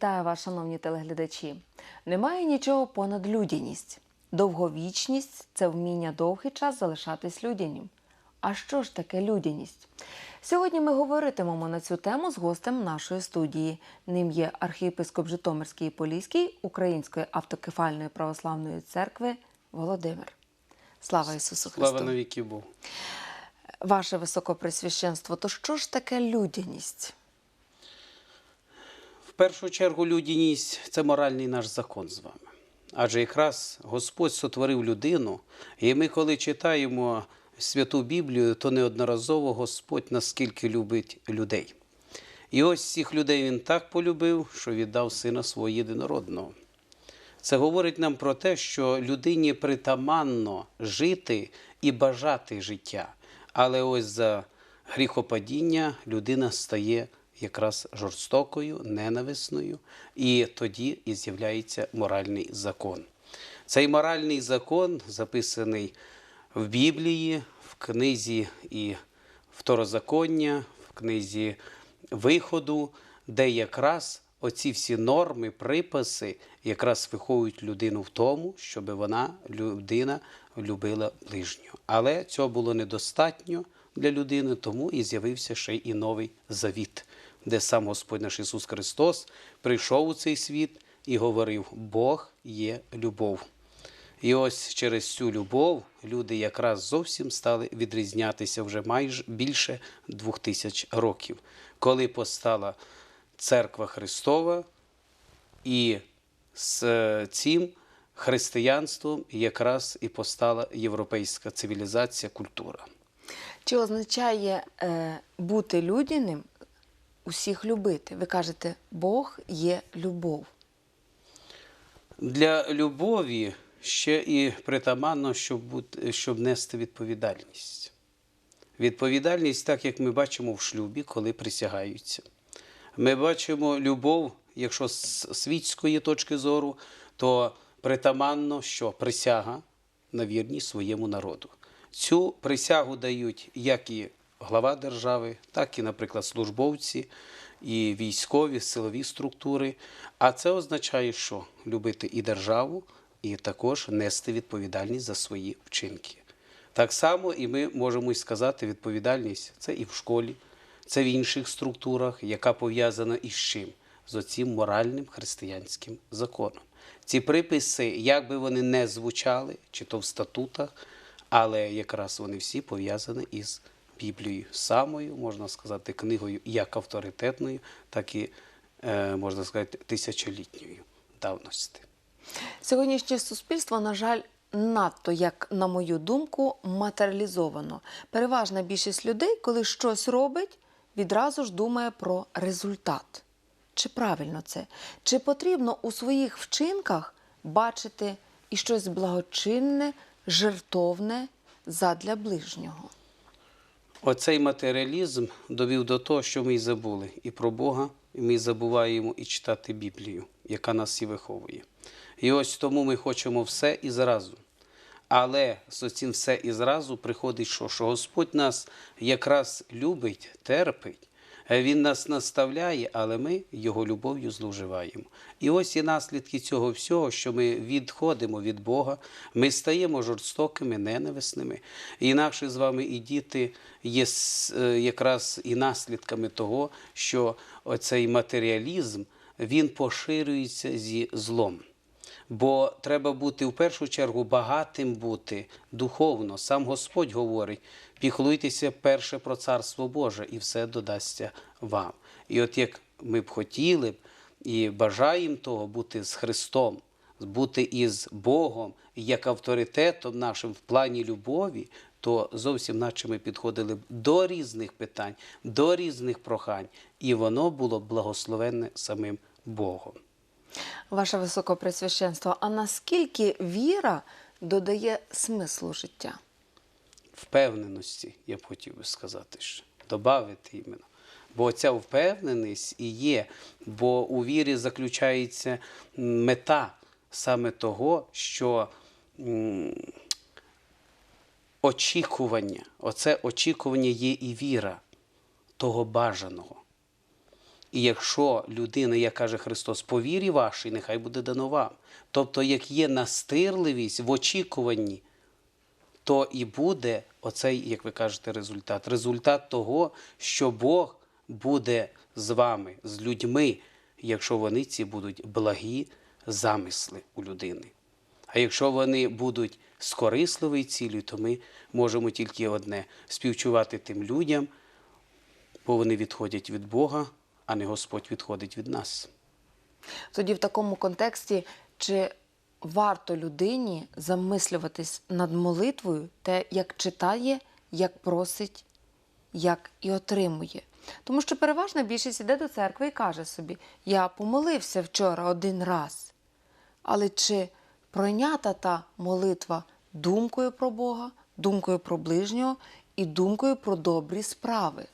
Вітаю вас, шановні телеглядачі. Немає нічого понад людяність. Довговічність це вміння довгий час залишатись людяним. А що ж таке людяність? Сьогодні ми говоритимемо на цю тему з гостем нашої студії. Ним є архієпископ Житомирський і Поліський Української автокефальної православної церкви Володимир. Слава Ісусу Христу! Слава навіки Богу. Ваше високопресвященство, то що ж таке людяність? Першу чергу людяність це моральний наш закон з вами. Адже якраз Господь сотворив людину, і ми, коли читаємо святу Біблію, то неодноразово Господь наскільки любить людей. І ось цих людей Він так полюбив, що віддав сина свого єдинородного. Це говорить нам про те, що людині притаманно жити і бажати життя. Але ось за гріхопадіння людина стає якраз жорстокою, ненависною, і тоді і з'являється моральний закон. Цей моральний закон записаний в Біблії, в книзі і второзаконня, в книзі виходу, де якраз оці всі норми, приписи якраз виховують людину в тому, щоб вона, людина, любила ближнього. Але цього було недостатньо для людини, тому і з'явився ще і новий завіт, де сам Господь наш Ісус Христос прийшов у цей світ і говорив: Бог є любов. І ось через цю любов люди якраз зовсім стали відрізнятися вже майже більше двох тисяч років, коли постала церква Христова, і з цим християнством якраз і постала європейська цивілізація, культура. Чи означає е, бути людяним усіх любити? Ви кажете, Бог є любов. Для любові ще і притаманно, щоб, бути, щоб нести відповідальність. Відповідальність, так як ми бачимо в шлюбі, коли присягаються. Ми бачимо любов, якщо з світської точки зору, то притаманно, що присяга на вірність своєму народу. Цю присягу дають як і глава держави, так і, наприклад, службовці, і військові, силові структури. А це означає, що любити і державу, і також нести відповідальність за свої вчинки. Так само і ми можемо сказати, відповідальність це і в школі, це в інших структурах, яка пов'язана із чим? З оцим моральним християнським законом. Ці приписи, як би вони не звучали, чи то в статутах, але якраз вони всі пов'язані із Біблією, самою, можна сказати, книгою як авторитетною, так і, е, можна сказати, тисячолітньою давності. Сьогоднішнє суспільство, на жаль, надто, як на мою думку, матеріалізовано. Переважна більшість людей, коли щось робить, відразу ж думає про результат. Чи правильно це? Чи потрібно у своїх вчинках бачити і щось благочинне, жертовне задля ближнього? Оцей матеріалізм довів до того, що ми й забули і про Бога, і ми забуваємо і читати Біблію, яка нас і виховує. І ось тому ми хочемо все і зразу. Але з цим все і зразу приходить, що, що Господь нас якраз любить, терпить. Він нас наставляє, але ми його любов'ю зловживаємо. І ось і наслідки цього всього, що ми відходимо від Бога, ми стаємо жорстокими, ненависними. І наші з вами і діти є е, якраз і наслідками того, що оцей матеріалізм він поширюється зі злом. Бо треба бути в першу чергу багатим бути духовно. Сам Господь говорить: піклуйтеся перше про царство Боже, і все додасться вам. І от як ми б хотіли б і бажаємо того бути з Христом, бути із Богом як авторитетом нашим в плані любові, то зовсім наче ми підходили б до різних питань, до різних прохань, і воно було б благословенне самим Богом. Ваше високопресвященство, а наскільки віра додає смислу життя? впевненості, я б хотів би сказати, ще, добавити іменно. Бо ця впевненість і є, бо у вірі заключається мета саме того, що очікування, оце очікування є і віра того бажаного. І якщо людина, як каже Христос, по вірі вашій, нехай буде дано вам. Тобто, як є настирливість в очікуванні, то і буде оцей, як ви кажете, результат. Результат того, що Бог буде з вами, з людьми, якщо вони ці будуть благі замисли у людини. А якщо вони будуть з корисливою цілею, то ми можемо тільки одне співчувати тим людям, бо вони відходять від Бога, а не Господь відходить від нас. Тоді в такому контексті, чи варто людині замислюватись над молитвою, те, як читає, як просить, як і отримує? Тому що переважна більшість іде до церкви і каже собі: Я помолився вчора один раз. Але чи пройнята та молитва думкою про Бога, думкою про ближнього і думкою про добрі справи?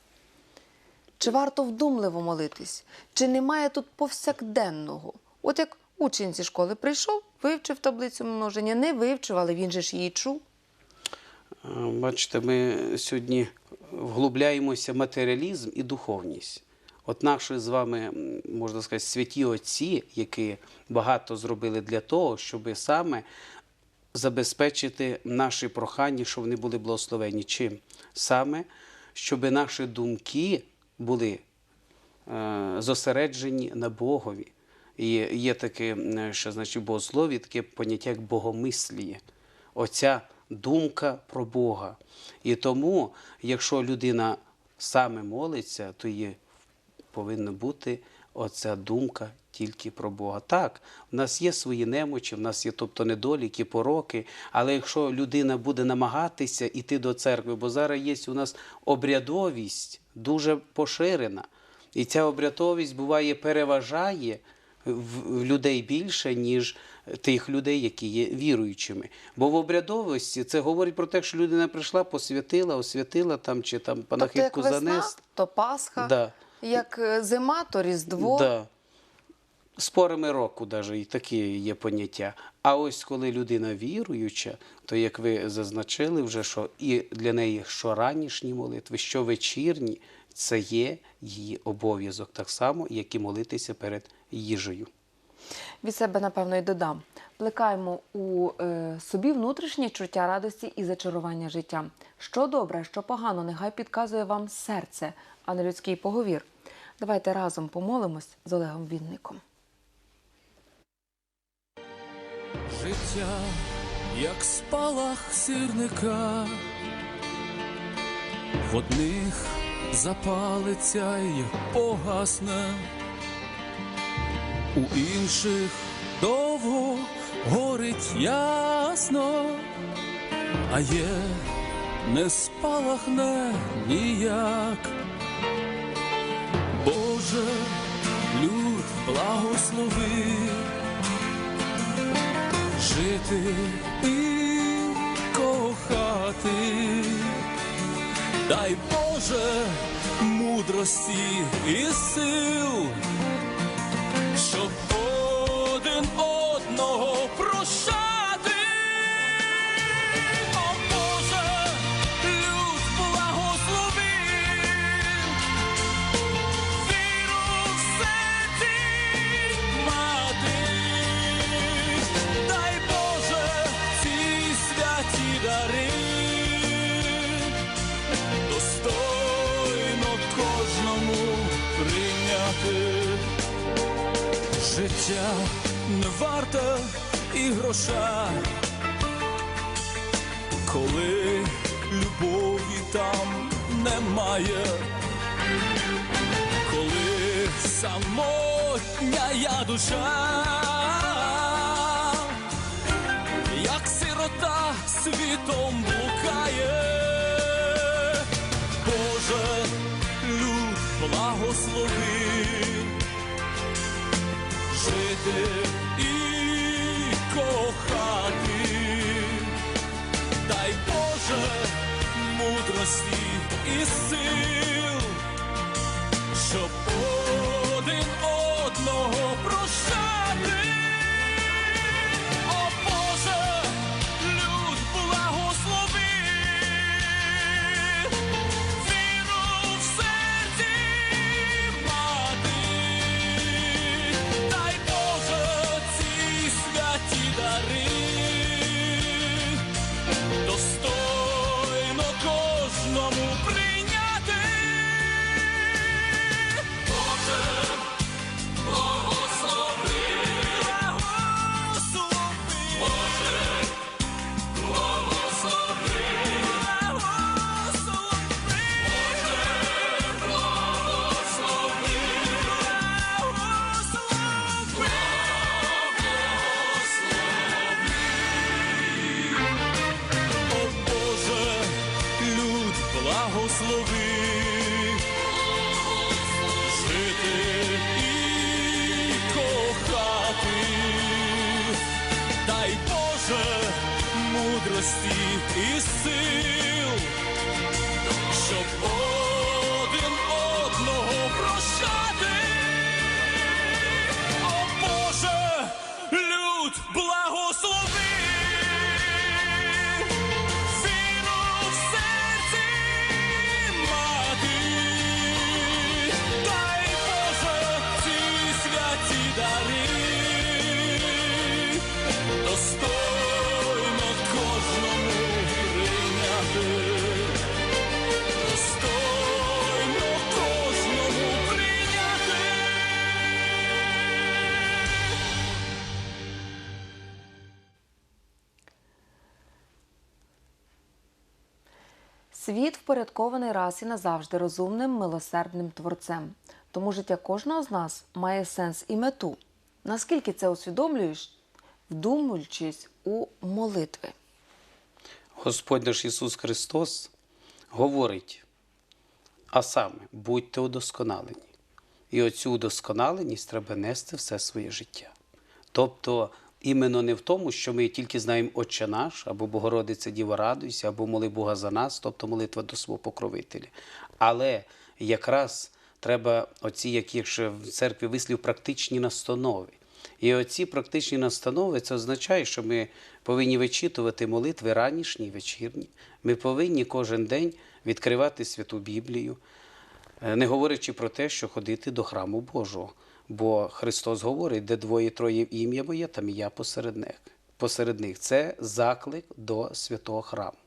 Чи варто вдумливо молитись? Чи немає тут повсякденного? От як учень зі школи прийшов, вивчив таблицю множення, не вивчив, але він же ж її чув. Е, Бачите, ми сьогодні вглубляємося в матеріалізм і духовність. От наші з вами, можна сказати, святі отці, які багато зробили для того, щоб саме забезпечити наші прохання, щоб вони були благословені. Чим? Саме, щоб наші думки були е, зосереджені на Богові. І є таке, що значить богослові, таке поняття як богомисліє. Оця думка про Бога. І тому, якщо людина саме молиться, то її повинна бути оця думка тільки про Бога. Так, в нас є свої немочі, в нас є тобто недоліки, пороки, але якщо людина буде намагатися йти до церкви, бо зараз є у нас обрядовість дуже поширена, і ця обрядовість буває переважає в людей більше, ніж тих людей, які є віруючими. Бо в обрядовості це говорить про те, що людина прийшла, посвятила, освятила там чи там тобто, як панахидку весна, занесла. то Пасха, Да. як е, зима, то Різдво. Да. З порами року навіть і такі є поняття. А ось коли людина віруюча, то як ви зазначили вже, що і для неї що ранішні молитви, що вечірні, це є її обов'язок, так само, як і молитися перед їжею. Від себе, напевно, і додам. Плекаємо у е, собі внутрішнє чуття радості і зачарування життя. Що добре, що погано, нехай підказує вам серце, а не людський поговір. Давайте разом помолимось з Олегом Вінником. Життя, як спалах сирника, в одних запалиться й погасне, у інших довго горить ясно, а є не спалахне ніяк. Боже, люд благослови жити і кохати, дай Боже мудрості і сил, Життя не варте і гроша, коли любові там немає, коли самотня я душа. Як сирота світом блукає, Боже, люд благослови, жити і кохати, дай Боже мудрості і сил, Світ впорядкований раз і назавжди розумним, милосердним творцем. Тому життя кожного з нас має сенс і мету. Наскільки це усвідомлюєш, вдумуючись у молитви? Господь наш Ісус Христос говорить, а саме будьте удосконалені. І оцю удосконаленість треба нести все своє життя. Тобто, іменно не в тому, що ми тільки знаємо Отче наш, або Богородиця Діва радуйся, або моли Бога за нас, тобто молитва до свого покровителя. Але якраз треба оці, які ще в церкві вислів, практичні настанови. І оці практичні настанови це означає, що ми повинні вичитувати молитви ранішні вечірні. Ми повинні кожен день відкривати святу Біблію, е, не говорячи про те, що ходити до храму Божого. Бо Христос говорить, де двоє-троє в ім'я моє, там я посеред них. Посеред них. Це заклик до святого храму.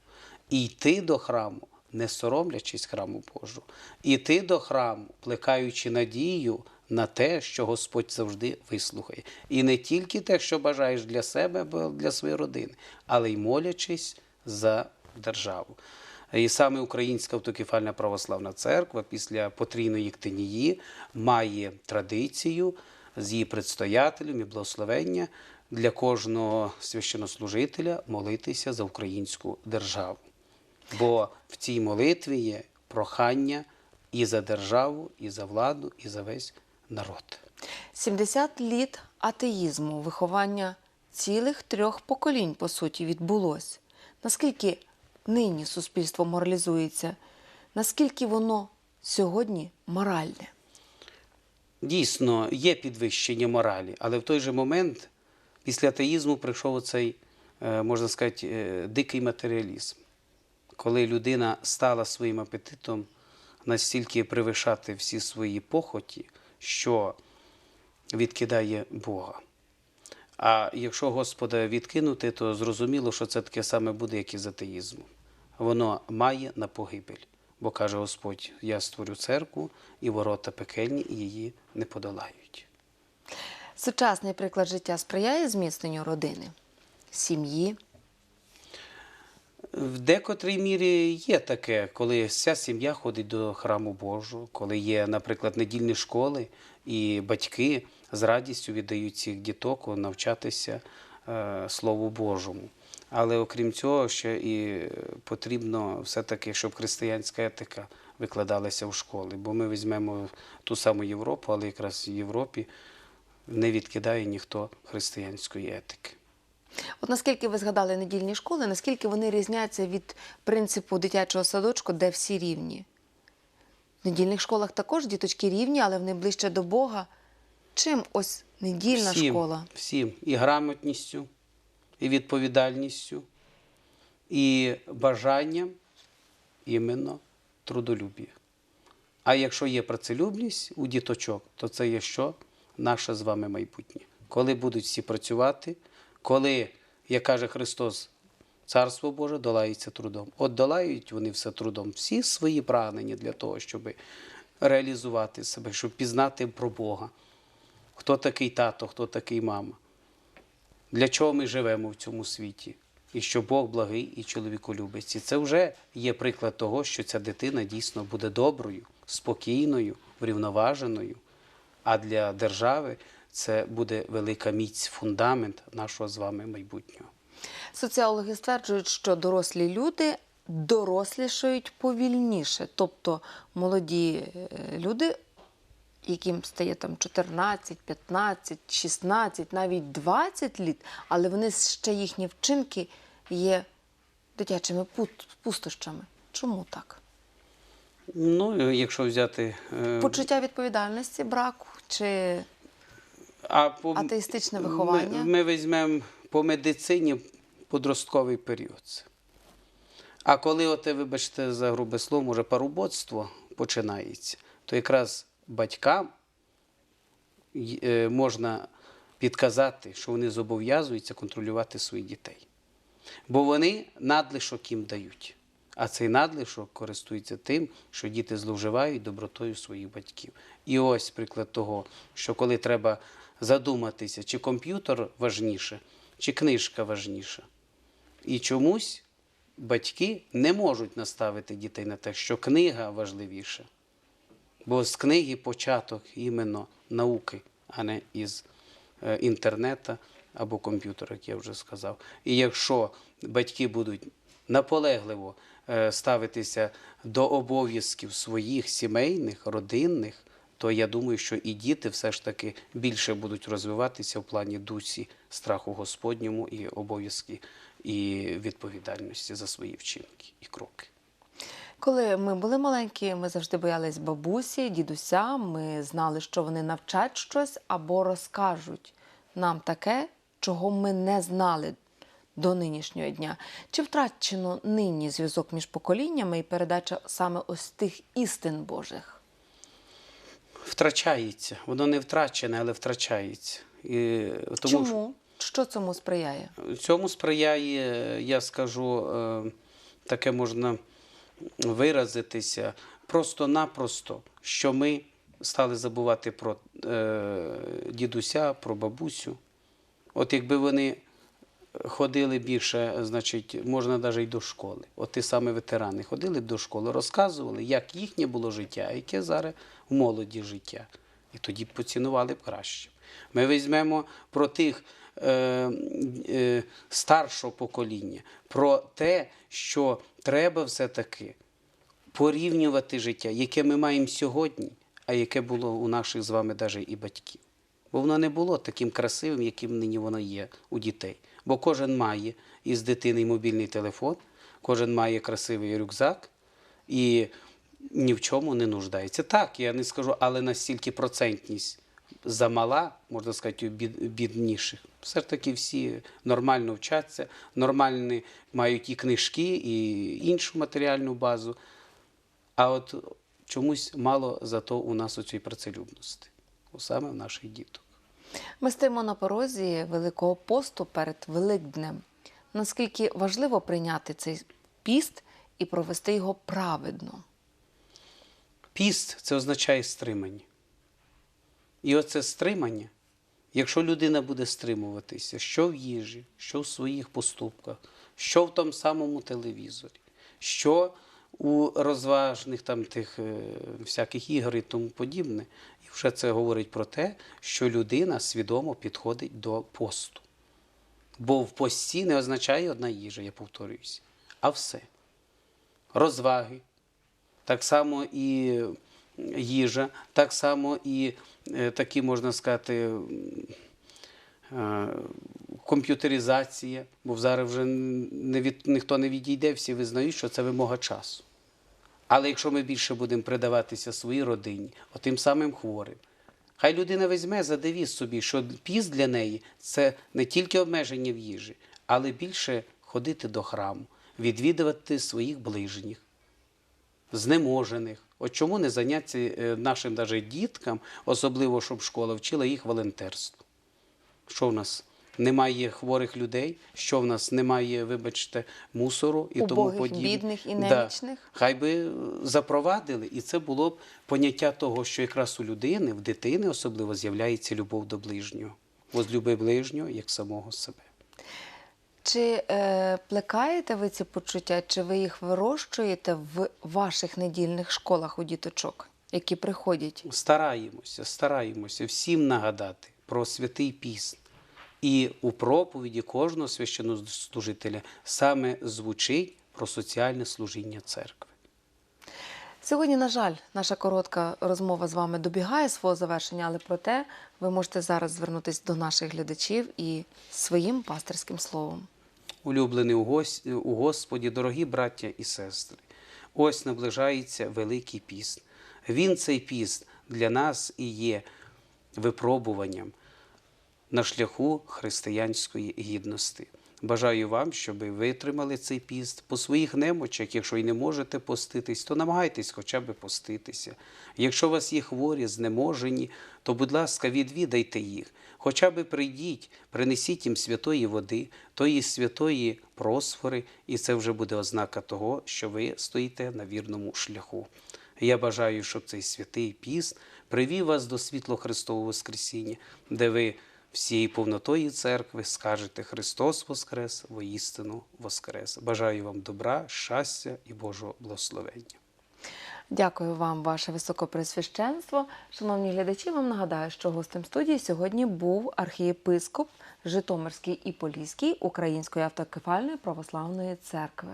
І йти до храму, не соромлячись храму Божого, іти до храму, плекаючи надію на те, що Господь завжди вислухає. І не тільки те, що бажаєш для себе або для своєї родини, але й молячись за державу. І саме Українська автокефальна православна церква після потрійної єктинії має традицію з її предстоятелем і благословення для кожного священнослужителя молитися за українську державу. Бо в цій молитві є прохання і за державу, і за владу, і за весь народ. 70 літ атеїзму, виховання цілих трьох поколінь, по суті, відбулось. Наскільки нині суспільство моралізується? Наскільки воно сьогодні моральне? Дійсно, є підвищення моралі, але в той же момент після атеїзму прийшов оцей, е, можна сказати, е, дикий матеріалізм, коли людина стала своїм апетитом настільки перевишати всі свої похоті, що відкидає Бога. А якщо Господа відкинути, то зрозуміло, що це таке саме буде, як і з атеїзмом. Воно має на погибель. Бо каже Господь: я створю церкву, і ворота пекельні її не подолають. Сучасний приклад життя сприяє зміцненню родини, сім'ї. В декотрій мірі є таке, коли вся сім'я ходить до храму Божого, коли є, наприклад, недільні школи, і батьки з радістю віддають цих діток навчатися е, Слову Божому. Але окрім цього, ще і потрібно все-таки, щоб християнська етика викладалася в школи. Бо ми візьмемо ту саму Європу, але якраз в Європі не відкидає ніхто християнської етики. От наскільки ви згадали недільні школи, наскільки вони різняться від принципу дитячого садочку, де всі рівні? В недільних школах також діточки рівні, але вони ближче до Бога. Чим ось недільна всім, школа? Всім. І грамотністю, і відповідальністю, і бажанням іменно трудолюбія. А якщо є працелюбність у діточок, то це є що? Наше з вами майбутнє. Коли будуть всі працювати, коли, як каже Христос, Царство Боже долається трудом. От долають вони все трудом, всі свої прагнення для того, щоб реалізувати себе, щоб пізнати про Бога. Хто такий тато, хто такий мама. Для чого ми живемо в цьому світі? І що Бог благий і чоловіколюбець. І це вже є приклад того, що ця дитина дійсно буде доброю, спокійною, врівноваженою. А для держави це буде велика міць, фундамент нашого з вами майбутнього. Соціологи стверджують, що дорослі люди дорослішають повільніше. Тобто молоді е, люди, яким стає там 14, 15, 16, навіть 20 літ, але вони ще їхні вчинки є дитячими пустощами. Чому так? Ну, якщо взяти. е, Почуття відповідальності браку чи а по, атеїстичне виховання? Ми, ми візьмемо по медицині подростковий період. А коли оте, вибачте, за грубе слово, може, парубоцтво починається, то якраз батькам е, можна підказати, що вони зобов'язуються контролювати своїх дітей. Бо вони надлишок їм дають. А цей надлишок користується тим, що діти зловживають добротою своїх батьків. І ось приклад того, що коли треба задуматися, чи комп'ютер важніше, чи книжка важніша. І чомусь батьки не можуть наставити дітей на те, що книга важливіша. Бо з книги початок іменно науки, а не із е, інтернету або комп'ютера, як я вже сказав. І якщо батьки будуть наполегливо ставитися до обов'язків своїх сімейних, родинних, то я думаю, що і діти все ж таки більше будуть розвиватися в плані дусі страху Господньому і обов'язки і відповідальності за свої вчинки і кроки. Коли ми були маленькі, ми завжди боялись бабусі, дідуся. Ми знали, що вони навчать щось або розкажуть нам таке, чого ми не знали до нинішнього дня. Чи втрачено нині зв'язок між поколіннями і передача саме ось тих істин Божих? Втрачається, воно не втрачене, але втрачається. І, тому Чому? Що цьому сприяє? Цьому сприяє, я скажу, е, таке можна виразитися просто-напросто, що ми стали забувати про е, дідуся, про бабусю. От якби вони ходили більше, значить, можна навіть й до школи. От ті самі ветерани ходили б до школи, розказували, як їхнє було життя, а яке зараз в молоді життя. І тоді б поцінували б краще. Ми візьмемо про тих е, е, старшого покоління, про те, що треба все-таки порівнювати життя, яке ми маємо сьогодні, а яке було у наших з вами навіть і батьків. Бо воно не було таким красивим, яким нині воно є у дітей. Бо кожен має із дитини мобільний телефон, кожен має красивий рюкзак і ні в чому не нуждається. Так, я не скажу, але настільки процентність замала, можна сказати, у бід- бідніших. Все ж таки всі нормально вчаться, нормальні мають і книжки, і іншу матеріальну базу. А от чомусь мало зато у нас у цій працелюбності, саме в наших діток. Ми стоїмо на порозі Великого посту перед Великднем. Наскільки важливо прийняти цей піст і провести його праведно? Піст це означає стримання. І оце стримання, якщо людина буде стримуватися, що в їжі, що в своїх поступках, що в тому самому телевізорі, що у розважних там тих е, всяких ігор і тому подібне, вже це говорить про те, що людина свідомо підходить до посту. Бо в пості не означає одна їжа, я повторююся, а все. Розваги, так само і їжа, так само і е, такі, можна сказати, е, комп'ютеризація, бо зараз вже не від, ніхто не відійде, всі визнають, що це вимога часу. Але якщо ми більше будемо придаватися своїй родині, отим самим хворим, хай людина візьме за девіз собі, що піст для неї це не тільки обмеження в їжі, але більше ходити до храму, відвідувати своїх ближніх знеможених. От чому не заняття е, нашим даже діткам, особливо щоб школа вчила їх волонтерству? Що в нас немає хворих людей, що в нас немає, вибачте, мусору і тому подібне. бідних і Да. Хай би запровадили, і це було б поняття того, що якраз у людини, в дитини особливо з'являється любов до ближнього. Возлюби ближнього як самого себе. Чи е, плекаєте ви ці почуття, чи ви їх вирощуєте в ваших недільних школах у діточок, які приходять? Стараємося, стараємося всім нагадати про святий піст. І у проповіді кожного священнослужителя саме звучить про соціальне служіння церкви. Сьогодні, на жаль, наша коротка розмова з вами добігає свого завершення, але проте ви можете зараз звернутися до наших глядачів і своїм пастирським словом. Улюблені у у Господі, дорогі браття і сестри, ось наближається Великий піст. Він цей піст для нас і є випробуванням на шляху християнської гідності. Бажаю вам, щоб ви витримали цей піст по своїх немочах. Якщо й не можете поститись, то намагайтесь хоча б поститися. Якщо у вас є хворі, знеможені, то, будь ласка, відвідайте їх. Хоча б прийдіть, принесіть їм святої води, тої святої просфори, і це вже буде ознака того, що ви стоїте на вірному шляху. Я бажаю, щоб цей святий піст привів вас до світло Христового Воскресіння, де ви всією повнотою церкви скажете Христос Воскрес, воістину Воскрес. Бажаю вам добра, щастя і Божого благословення. Дякую вам, ваше високопресвященство. Шановні глядачі, вам нагадаю, що гостем студії сьогодні був архієпископ Житомирський і Поліський Української автокефальної православної церкви.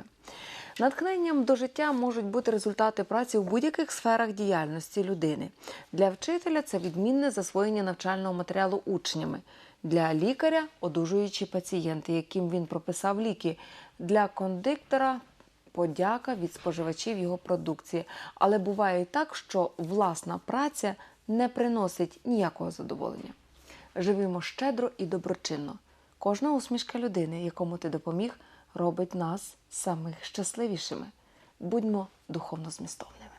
Натхненням до життя можуть бути результати праці в будь-яких сферах діяльності людини. Для вчителя це відмінне засвоєння навчального матеріалу учнями. Для лікаря одужуючі пацієнти, яким він прописав ліки. Для кондиктора подяка від споживачів його продукції. Але буває і так, що власна праця не приносить ніякого задоволення. Живімо щедро і доброчинно. Кожна усмішка людини, якому ти допоміг, робить нас самих щасливішими. Будьмо духовно змістовними.